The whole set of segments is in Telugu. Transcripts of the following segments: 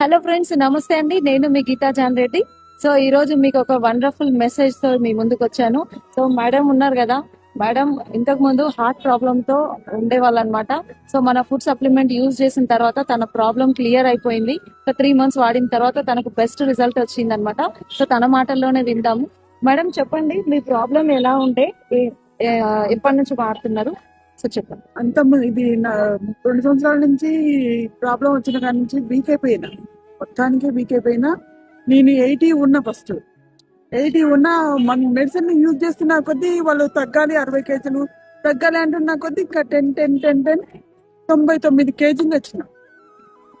హలో ఫ్రెండ్స్ నమస్తే అండి. నేను మీ గీతా జాన్ రెడ్డి సో ఈ రోజు మీకు ఒక వండర్ఫుల్ మెసేజ్తో మీ ముందుకు వచ్చాను. సో మేడం ఉన్నారు కదా. మేడం ఇంతకు ముందు హార్ట్ ప్రాబ్లమ్తో ఉండేవాళ్ళు అనమాట సో మన ఫుడ్ సప్లిమెంట్ యూజ్ చేసిన తర్వాత తన ప్రాబ్లం క్లియర్ అయిపోయింది. ఒక త్రీ మంత్స్ వాడిన తర్వాత తనకు బెస్ట్ రిజల్ట్ వచ్చింది అనమాట సో తన మాటల్లోనే విందాము. మేడం చెప్పండి మీ ప్రాబ్లం ఎలా ఉంటే ఎప్పటి నుంచి వాడుతున్నారు? సో చెప్పండి. అంత ఇది నా రెండు సంవత్సరాల నుంచి ప్రాబ్లం వచ్చిన కాడి నుంచి వీక్ అయిపోయినా. మొత్తానికి వీక్ అయిపోయినా. నేను ఎయిటీ ఉన్నా ఫస్ట్ ఎయిటీ ఉన్నా మన మెడిసిన్ యూజ్ చేస్తున్న కొద్దీ వాళ్ళు తగ్గాలి అరవై కేజీలు. తగ్గాలి అంటున్న కొద్దీ ఇంకా టెన్ టెన్ టెన్ టెన్ తొంభై తొమ్మిది కేజీలు వచ్చిన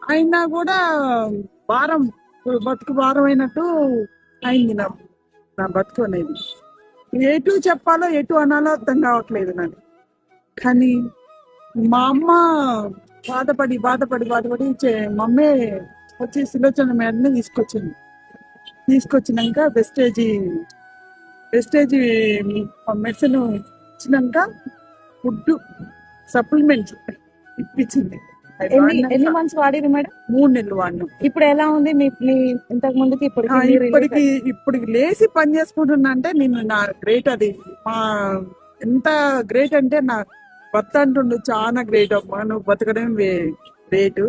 అయినా కూడా భారం బతుకు భారం అయినట్టు అయింది నా నా బతుకు అనేది. ఎటు చెప్పాలో ఎటు అనాలో అర్థం కావట్లేదు నాకు. కానీ మా అమ్మ బాధపడి బాధపడి బాధపడి చే- మా అమ్మే వచ్చి సులోచన మేడని తీసుకొచ్చింది. తీసుకొచ్చినాక వెస్టేజీ వెస్టేజీ మెడిసిన్ ఇచ్చినాక ఫుడ్ సప్లిమెంట్స్ ఇప్పించింది. ఎన్ని మంత్స్ వాడిరు మేడం? మూడు నెలలు వాడినాం. ఇప్పుడు ఎలా ఉంది? మీ మీ ఇంతకు ముందుకి ఆ, ఇప్పటికి ఇప్పటికి ఇప్పటికి లేచి పని చేసుకుంటున్నా అంటే నేను నా గ్రేట్ అది. మా ఎంత గ్రేట్ అంటే నా భర్త అంటుండు చాలా గ్రేట్ అమ్మా నువ్వు బతకడం గ్రేట్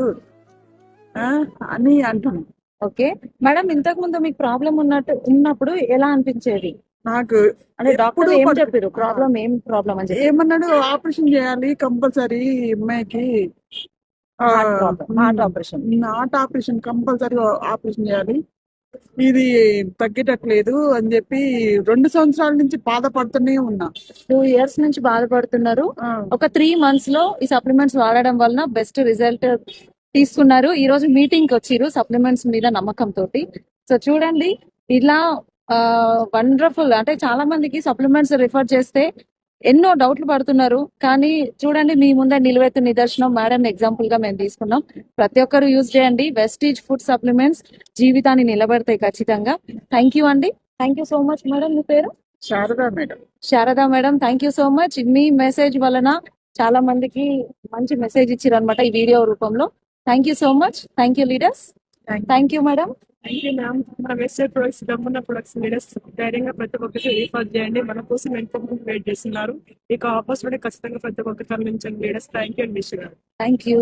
అని అంటుండు ఓకే. మేడం ఇంతకు ముందు మీకు ప్రాబ్లం ఉన్నట్టు ఉన్నప్పుడు ఎలా అనిపించేది? నాకు అంటే డాక్టర్ ఏం చెప్పారు? ప్రాబ్లం ఏం ప్రాబ్లం అని చెప్పి. ఏమన్నాడు? ఆపరేషన్ చేయాలి కంపల్సరీ అమ్మాయికి. Heart operation heart operation compulsory operation చేయాలి. ఇది తగ్గేటట్లేదు అని చెప్పి రెండు సంవత్సరాల నుంచి బాధపడుతూనే ఉన్నా. టూ ఇయర్స్ నుంచి బాధపడుతున్నారు. ఒక త్రీ మంత్స్లో ఈ సప్లిమెంట్స్ వాడడం వలన బెస్ట్ రిజల్ట్ తీసుకున్నారు. ఈ రోజు మీటింగ్కి వచ్చిర్రు సప్లిమెంట్స్ మీద నమ్మకం తోటి. సో చూడండి ఇలా వండర్ఫుల్ అంటే చాలా మందికి సప్లిమెంట్స్ రిఫర్ చేస్తే ఎన్నో డౌట్లు పడుతున్నారు. కానీ చూడండి మీ ముందే నిలువెత్తు నిదర్శనం. మేడం ఎగ్జాంపుల్గా మేము తీసుకున్నాం. ప్రతి ఒక్కరు యూజ్ చేయండి. వెస్టీజ్ ఫుడ్ సప్లిమెంట్స్ జీవితాన్ని నిలబెడతాయి ఖచ్చితంగా. థ్యాంక్ యూ అండి. Thank you so much madam మీ పేరు? Sharada madam. Sharada madam thank you so much me message వలన చాలా మందికి మంచి మెసేజ్ ఇచ్చారు అనమాట ఈ వీడియో రూపంలో. Thank you so much thank you leaders thank you madam thank you ma'am మన వెస్టర్న్ ప్రొడక్ట్స్ దమ్మున్న ప్రొడక్ట్స్ లీడర్స్ ధైర్యంగా ప్రతి ఒక్కరికి రీఫర్ చేయండి. మన కోసం ఎంతో మంది వెయిట్ చేస్తున్నారు. ఇక ఆపర్చునిటీ ఖచ్చితంగా ప్రతి ఒక్కరికి అందించండి. Leaders thank you and wish thank you